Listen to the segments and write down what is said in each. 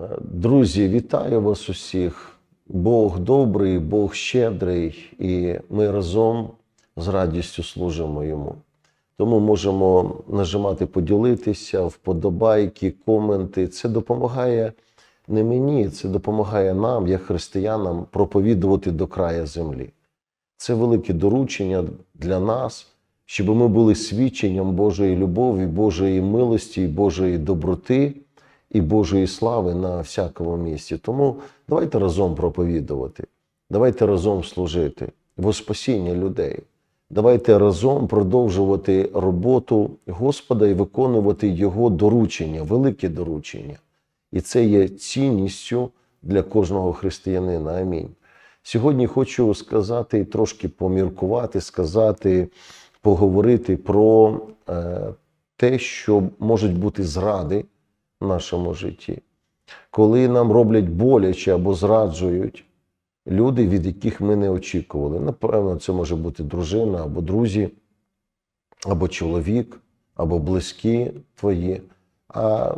Е, Друзі, вітаю вас усіх. Бог добрий, Бог щедрий, і ми разом з радістю служимо йому. Тому можемо нажимати поділитися, вподобайки, коменти. Це допомагає не мені, це допомагає нам, як християнам, проповідувати до края землі. Це велике доручення для нас, щоб ми були свідченням Божої любові, Божої милості, і Божої доброти і Божої слави на всякому місці. Тому давайте разом проповідувати, давайте разом служити во спасіння людей. Давайте разом продовжувати роботу Господа і виконувати Його доручення, велике доручення. І це є цінністю для кожного християнина. Амінь. Сьогодні хочу сказати, трошки поміркувати, сказати, поговорити про е, те, що можуть бути зради нашому житті. Коли нам роблять боляче або зраджують люди, від яких ми не очікували. Напевно, це може бути дружина або друзі, або чоловік, або близькі твої. А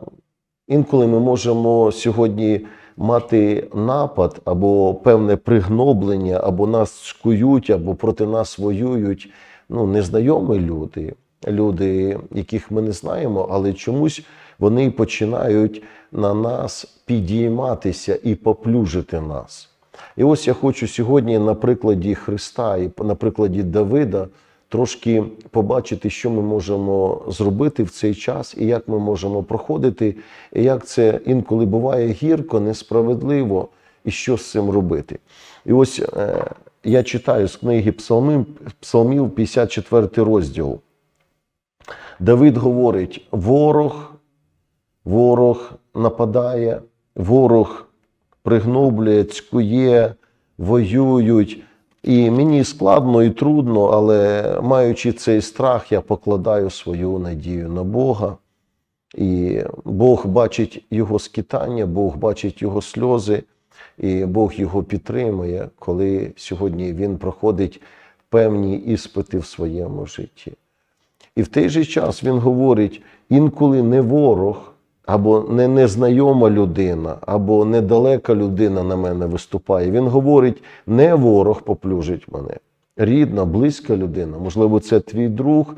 інколи ми можемо сьогодні мати напад або певне пригноблення, або нас шкують, або проти нас воюють ну, незнайомі люди, люди, яких ми не знаємо, але чомусь вони починають на нас підійматися і поплюжити нас. І ось я хочу сьогодні на прикладі Христа і на прикладі Давида трошки побачити, що ми можемо зробити в цей час, і як ми можемо проходити, і як це інколи буває гірко, несправедливо, і що з цим робити. І ось е, я читаю з книги Псалмів, Псалмів 54 розділ. Давид говорить: ворог, ворог нападає, ворог пригноблює, цькує, воюють. І мені складно і трудно, але маючи цей страх, я покладаю свою надію на Бога. І Бог бачить його скитання, Бог бачить його сльози, і Бог його підтримує, коли сьогодні він проходить певні іспити в своєму житті. І в той же час він говорить: інколи не ворог, або не незнайома людина, або недалека людина на мене виступає. Він говорить, не ворог поплюжить мене. Рідна, близька людина, можливо, це твій друг,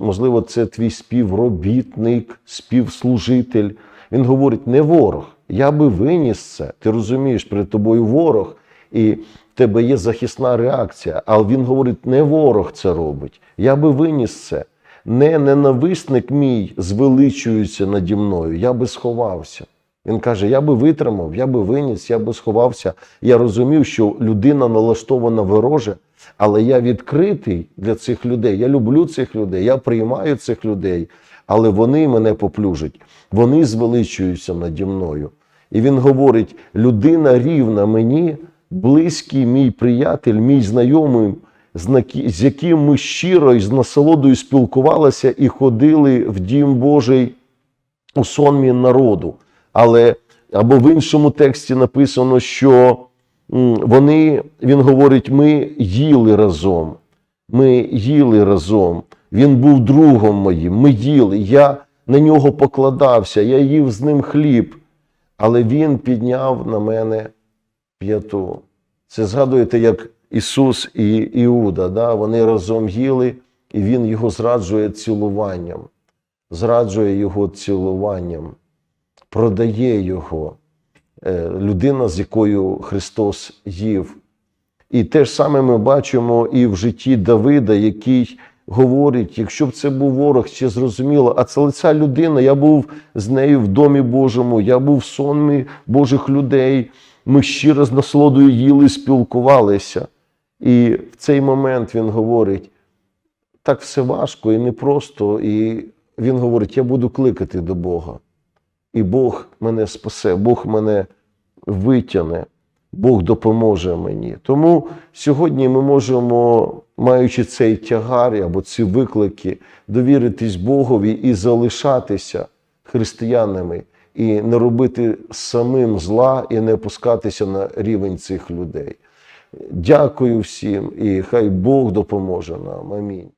можливо, це твій співробітник, співслужитель. Він говорить, не ворог. Я би виніс це. Ти розумієш, перед тобою ворог, і в тебе є захисна реакція. Але він говорить, не ворог це робить. Я би виніс це. Не ненависник мій звеличується наді мною, я би сховався. Він каже: я би витримав, я би виніс, я би сховався. Я розумів, що людина налаштована вороже, але я відкритий для цих людей. Я люблю цих людей, я приймаю цих людей, але вони мене поплюжать, вони звеличуються наді мною. І він говорить: людина рівна мені, близький мій приятель, мій знайомий з яким ми щиро і з насолодою спілкувалися і ходили в дім Божий у сонмі народу. Але або в іншому тексті написано, що вони, він говорить, ми їли разом. Ми їли разом. Він був другом моїм. Ми їли. Я на нього покладався, я їв з ним хліб, але він підняв на мене п'яту. Це згадуєте, як Ісус і Іуда, да, вони разом їли, і Він його зраджує цілуванням, зраджує його цілуванням, продає його е, людина, з якою Христос їв. І те ж саме ми бачимо і в житті Давида, який говорить: якщо б це був ворог, ще зрозуміло, а це ця людина, я був з нею в домі Божому, я був в сонмі Божих людей. Ми щиро з насолодою їли, спілкувалися. І в цей момент він говорить: так все важко і непросто. І він говорить: я буду кликати до Бога. І Бог мене спасе, Бог мене витягне, Бог допоможе мені. Тому сьогодні ми можемо, маючи цей тягар або ці виклики, довіритись Богові і залишатися християнами, і не робити самим зла, і не опускатися на рівень цих людей. Дякую всім і хай Бог допоможе нам. Амінь.